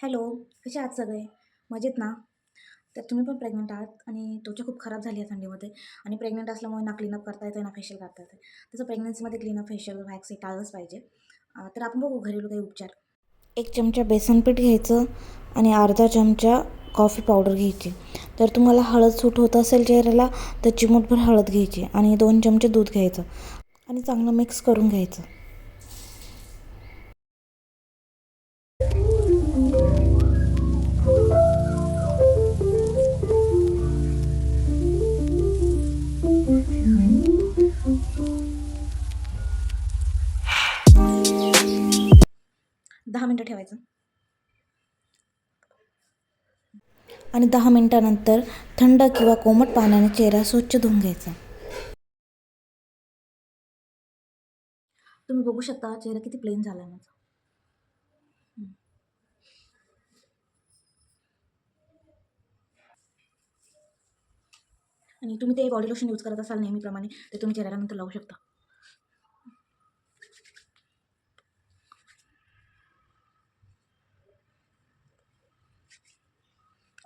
Hello कसे आहात सगळे? मजेत ना? तर तुम्ही पण प्रेग्नंट आहात आणि त्वचा खूप खराब झाली आहे थंडीमध्ये आणि प्रेग्नंट असल्यामुळे ना क्लीनअप करता येते ना फेशियल करता येते तसं प्रेग्नन्सीमध्ये क्लीनअप फेशियल वॅक्स हे टाळलंच पाहिजे. तर आपण बघू घरेलू काही उपचार. एक चमचा बेसन पीठ घ्यायचं आणि अर्धा चमचा कॉफी पावडर घ्यायची. तर तुम्हाला हळद सूट होत असेल चेहऱ्याला तर चिमूटभर हळद घ्यायची आणि दोन चमचे दूध घ्यायचं आणि चांगलं मिक्स करून घ्यायचं. दहा मिनटं ठेवायचं. आणि दहा मिनटानंतर थंड किंवा कोमट पाण्याने चेहरा स्वच्छ धुवून घ्यायचा. तुम्ही बघू शकता चेहरा किती प्लेन झाला आहे माझा. आणि तुम्ही ते बॉडी लोशन यूज करत असाल नेहमीप्रमाणे ते तुम्ही चेहऱ्याला नंतर लावू शकता.